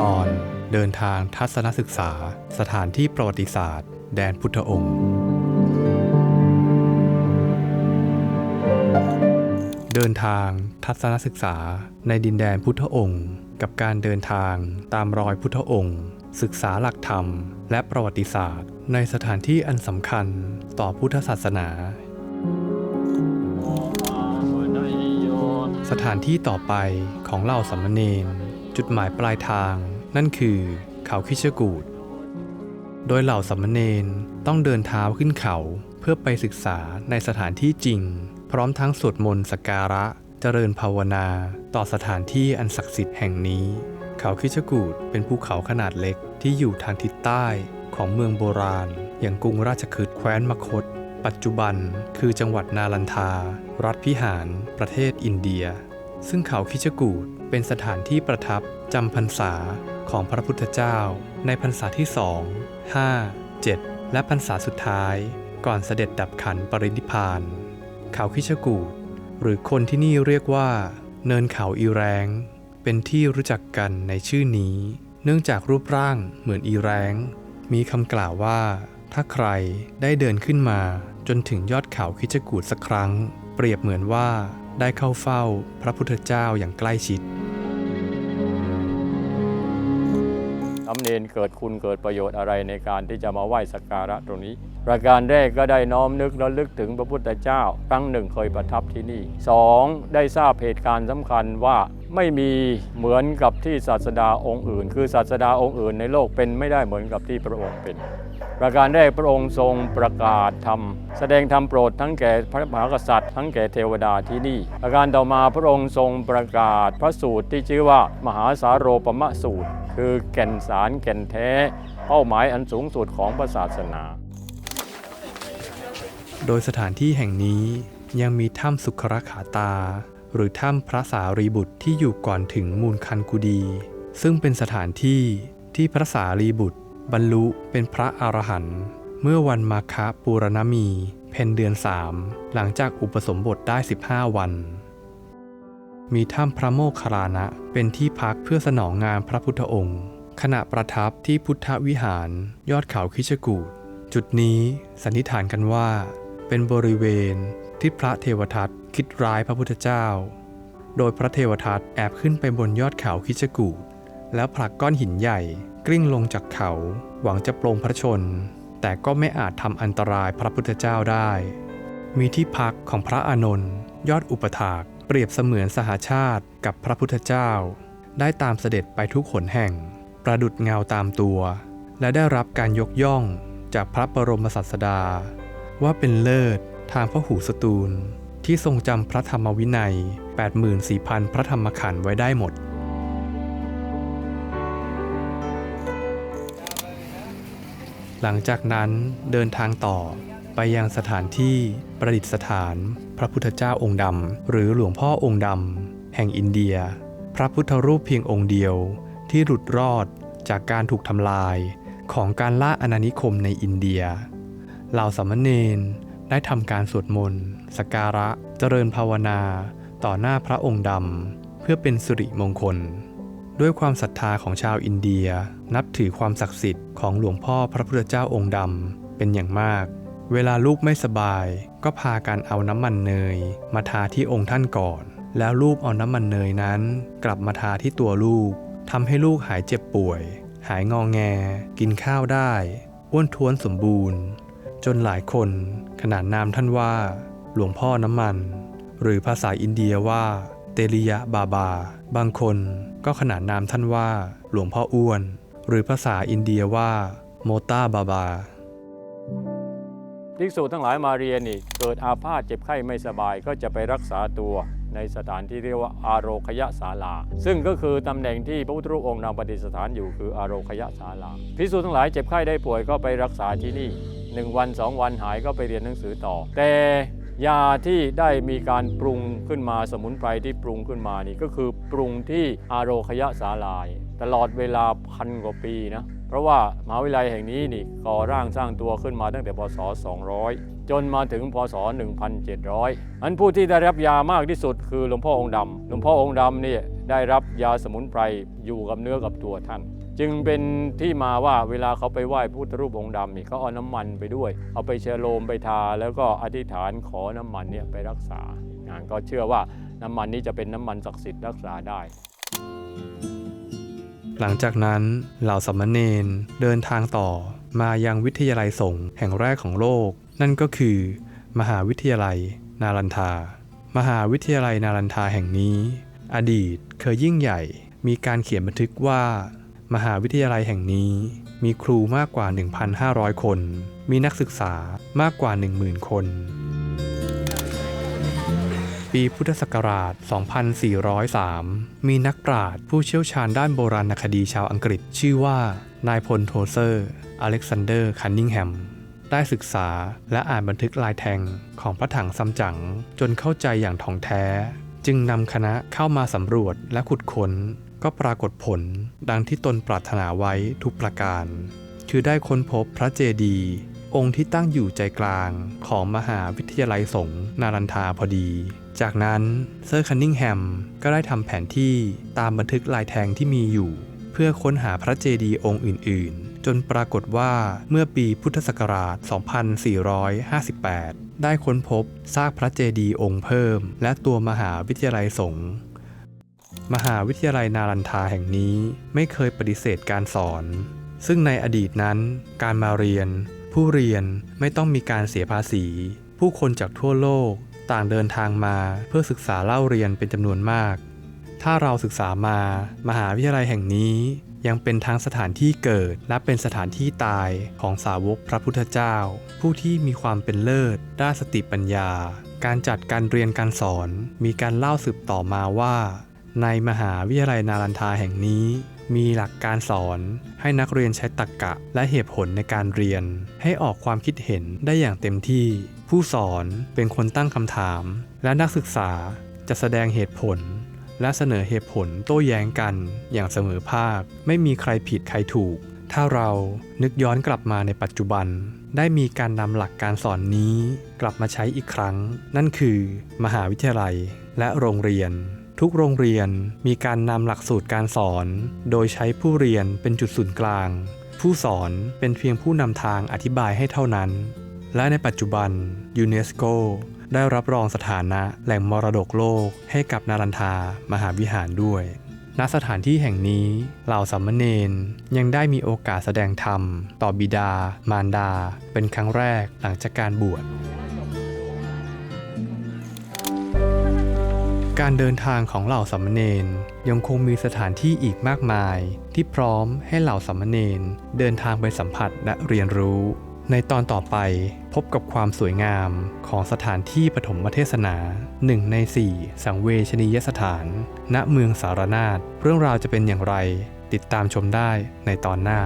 ตอนเดินทางทัศนศึกษา สถานที่ประวัติศาสตร์ แดนพุทธองค์ เดินทางทัศนศึกษาในดินแดนพุทธองค์ กับการเดินทางตามรอยพุทธองค์ ศึกษาหลักธรรมและประวัติศาสตร์ ในสถานที่อันสำคัญต่อพุทธศาสนา สถานที่ต่อไปของเหล่าสัมมเนนจุดหมายปลายทาง นั่นคือเขาคิชกูดโดยเหล่าสัมมเนนต้องเดินเท้าขึ้นเขาเพื่อไปศึกษาในสถานที่จริง พร้อมทั้งสวดมนต์สักการะเจริญภาวนา ต่อสถานที่อันศักดิ์สิทธิ์แห่งนี้ เขาคิชกูดเป็นภูเขาขนาดเล็กที่อยู่ทางทิศใต้ของเมืองโบราณ อย่างกรุงราชคฤห์แคว้นมคต ปัจจุบันคือจังหวัดนาลันทา รัฐพิหาร ประเทศอินเดีย ซึ่งเขาคิชกูดเป็นสถานที่ประทับจำพรรษาของพระพุทธเจ้า ในพรรษาที่สองห้าเจ็ดและพรรษาสุดท้าย ก่อนเสด็จดับขันปรินิพพาน เขาคิชกูดหรือคนที่นี่เรียกว่า เนินเขาอีแรง เป็นที่รู้จักกันในชื่อนี้ เนื่องจากรูปร่างเหมือนอีแรง มีคำกล่าวว่า ถ้าใครได้เดินขึ้นมาจนถึงยอดเขาคิชกูดสักครั้ง เปรียบเหมือนว่าได้เข้าเฝ้าพระพุทธเจ้าอย่างใกล้ชิดสำเนนเกิดคุณเกิดประโยชน์อะไรในการที่จะมาไหว้สักการะตรงนี้ ประการแรกก็ได้น้อมนึกระลึกถึงพระพุทธเจ้า ครั้งหนึ่งเคยประทับที่นี่สองได้ทราบเหตุการณ์สำคัญว่าไม่มีเหมือนกับที่ศาสดาองค์อื่น คือศาสดาองค์อื่นในโลกเป็นไม่ได้เหมือนกับที่พระองค์เป็น ประการแรกพระองค์ทรงประกาศธรรม แสดงธรรมโปรดทั้งแก่พระมหากษัตริย์ ทั้งแก่เทวดาที่นี่ ประการต่อมาพระองค์ทรงประกาศพระสูตรที่ชื่อว่า มหาสาโรปมะสูตร คือแก่นสารแก่นแท้ เป้าหมายอันสูงสุดของพระศาสนา โดยสถานที่แห่งนี้ยังมีถ้ำสุขรขาตา หรือถ้ำพระสารีบุตรที่อยู่ก่อนถึงมูลคันกุดี ซึ่งเป็นสถานที่ที่พระสารีบุตร บรรลุเป็นพระอรหันต์เมื่อวันมาคะปูรณมี เพนเดือนสามหลังจากอุปสมบทได้ 15 วัน มีถ้ำพระโมคคัลลานะเป็นที่พักเพื่อสนองงานพระพุทธองค์ ขณะประทับที่พุทธวิหารยอดเขาคิชกูดจุดนี้สันนิษฐานกันว่า เป็นบริเวณที่พระเทวทัตคิดร้ายพระพุทธเจ้า โดยพระเทวทัตแอบขึ้นไปบนยอดเขาคิชกูดแล้วผลักก้อนหินใหญ่ กลิ้งลงจากเขา หวังจะปลงพระชน แต่ก็ไม่อาจทำอันตรายพระพุทธเจ้าได้ มีที่พักของพระอานนท์ยอดอุปถาก เปรียบเสมือนสหาชาติกับพระพุทธเจ้า ได้ตามเสด็จไปทุกขนแห่ง ประดุดเงาตามตัว และได้รับการยกย่องจากพระบรมศาสดา ว่าเป็นเลิศทางพระหูสตูล ที่ทรงจำพระธรรมวินัย 84,000 พระธรรมขันธ์ไว้ได้หมด หลังจากนั้นเดินทางต่อไปยังสถานที่ประดิษฐาน พระพุทธเจ้าองค์ดำหรือหลวงพ่อองค์ดำแห่งอินเดีย พระพุทธรูปเพียงองค์เดียวที่หลุดรอดจากการถูกทำลายของการล่าอาณานิคมในอินเดีย เหล่าสามเณรได้ทำการสวดมนต์สการะ เจริญภาวนา ต่อหน้าพระองค์ดำเพื่อเป็นสิริมงคล ด้วยความศรัทธาของชาวอินเดีย นับถือความศักดิ์สิทธิ์ของหลวงพ่อพระพุทธเจ้าองค์ดำเป็นอย่างมาก เวลาลูกไม่สบาย ก็พากันเอาน้ำมันเนย มาทาที่องค์ท่านก่อน แล้วลูกเอาน้ำมันเนยนั้น กลับมาทาที่ตัวลูกทำให้ลูกหายเจ็บป่วย หายงองแง กินข้าวได้อ้วนท้วนสมบูรณ์ จนหลายคนขนานนามท่านว่า หลวงพ่อน้ำมัน หรือภาษาอินเดียว่า เตริยะบาบา บางคน ก็ขนานนามท่านว่า หลวงพ่ออ้วน หรือภาษาอินเดียว่า โมตาบาบาภิกษุทั้งหลายมาเรียนนี่เกิดอาพาธเจ็บไข้ไม่สบายก็จะไปรักษาตัวในสถานที่เรียกว่าอาโรคยศาลา ซึ่งก็คือตำแหน่งที่พระพุทธรูปองค์นาปฏิสถานอยู่คืออาโรคยศาลาภิกษุทั้งหลายเจ็บไข้ได้ป่วยก็ไปรักษาที่นี่หนึ่งวันสองวันหายก็ไปเรียนหนังสือต่อ แต่ ยาที่ได้มีการปรุงขึ้นมาสมุนไพรที่ปรุงขึ้นมานี่ก็คือปรุงที่อาโรคยศาลาย ตลอดเวลาพันกว่าปีนะเพราะว่ามหาวิทยาลัยแห่งนี้นี่ก่อร่างสร้างตัวขึ้นมาตั้งแต่พศ 200 จนมาถึงพศ 1700 อันผู้ที่ได้รับยามากที่สุดคือหลวงพ่อองค์ดำหลวงพ่อองค์ดำนี่ได้รับยาสมุนไพรอยู่กับเนื้อกับตัวท่าน จึงเป็นที่มาว่าเวลาเขาไปไหว้พุทธรูปองค์ดำนี่เขาเอาน้ำมันไปด้วย เอาไปเชโลมไปทา แล้วก็อธิษฐานขอน้ำมันเนี่ยไปรักษาอ่าก็เชื่อว่าน้ำมันนี้จะเป็นน้ำมันศักดิ์สิทธิ์รักษาได้ หลังจากนั้นเหล่าสามเณรเดินทางต่อมายังวิทยาลัยสงฆ์แห่งแรกของโลก นั่นก็คือ มหาวิทยาลัย นารันทา มหาวิทยาลัยนารันทาแห่งนี้ อดีตเคยยิ่งใหญ่ มีการเขียนบันทึกว่า มหาวิทยาลัยแห่งนี้มีครูมากกว่า 1,500 คน มีนักศึกษามากกว่า 10,000 คน ปีพุทธศักราช 2403 มีนักปราชญ์ผู้เชี่ยวชาญด้านโบราณคดีชาวอังกฤษ ชื่อว่านายพลโทเซอร์ อเล็กซานเดอร์ คันนิงแฮม ได้ศึกษาและอ่านบันทึกลายแทงของพระถังซัมจั๋งจนเข้าใจอย่างท่องแท้ จึงนำคณะเข้ามาสำรวจและขุดค้น ก็ปรากฏผลดังที่ตนปรารถนาไว้ทุกประการ คือได้ค้นพบพระเจดีย์องค์ที่ตั้งอยู่ใจกลางของมหาวิทยาลัยสงฆ์นารันทาพอดี จากนั้นเซอร์คันนิงแฮมก็ได้ทำแผนที่ตามบันทึกลายแทงที่มีอยู่ เพื่อค้นหาพระเจดีย์องค์อื่น ๆ จนปรากฏว่าเมื่อปีพุทธศักราช 2458 ได้ค้นพบซากพระเจดีย์องค์เพิ่ม และตัวมหาวิทยาลัยสงฆ์ มหาวิทยาลัยนารันทาแห่งนี้ไม่เคยปฏิเสธการสอน ซึ่งในอดีตนั้น การมาเรียน ผู้เรียนไม่ต้องมีการเสียภาษี ผู้คนจากทั่วโลกต่างเดินทางมาเพื่อศึกษาเล่าเรียนเป็นจำนวนมาก ถ้าเราศึกษามา มหาวิทยาลัยแห่งนี้ยังเป็นทั้งสถานที่เกิดและเป็นสถานที่ตายของสาวกพระพุทธเจ้า ผู้ที่มีความเป็นเลิศ ด้านสติปัญญา การจัดการเรียนการสอน มีการเล่าสืบต่อมาว่า ในมหาวิทยาลัยนารันทาแห่งนี้ มีหลักการสอนให้นักเรียนใช้ตรรกะและเหตุผลในการเรียน ให้ออกความคิดเห็นได้อย่างเต็มที่ ผู้สอนเป็นคนตั้งคำถาม และนักศึกษาจะแสดงเหตุผล และเสนอเหตุผลโต้แย้งกันอย่างเสมอภาค ไม่มีใครผิดใครถูก ถ้าเรานึกย้อนกลับมาในปัจจุบัน ได้มีการนำหลักการสอนนี้ กลับมาใช้อีกครั้ง นั่นคือ มหาวิทยาลัยและโรงเรียน ทุกโรงเรียนมีการนำหลักสูตรการสอน โดยใช้ผู้เรียนเป็นจุดศูนย์กลาง ผู้สอนเป็นเพียงผู้นำทางอธิบายให้เท่านั้น และในปัจจุบันยูเนสโกได้รับรองสถานะแหล่งมรดกโลกให้กับนารันทามหาวิหารด้วย ณ สถานที่แห่งนี้เหล่าสัมมเนนยังได้มีโอกาสแสดงธรรม ต่อบิดา มารดา เป็นครั้งแรกหลังจากการบวช การเดินทางของเหล่าสัมมเนนยังคงมีสถานที่อีกมากมาย ที่พร้อมให้เหล่าสัมมเนนเดินทางไปสัมผัสและเรียนรู้ ในตอนต่อไปพบกับความสวยงามของสถานที่ปฐมเทศนาหนึ่งในสี่สังเวชนียสถาน ณเมืองสารนาฏเรื่องราวจะเป็นอย่างไร ติดตามชมได้ในตอนหน้า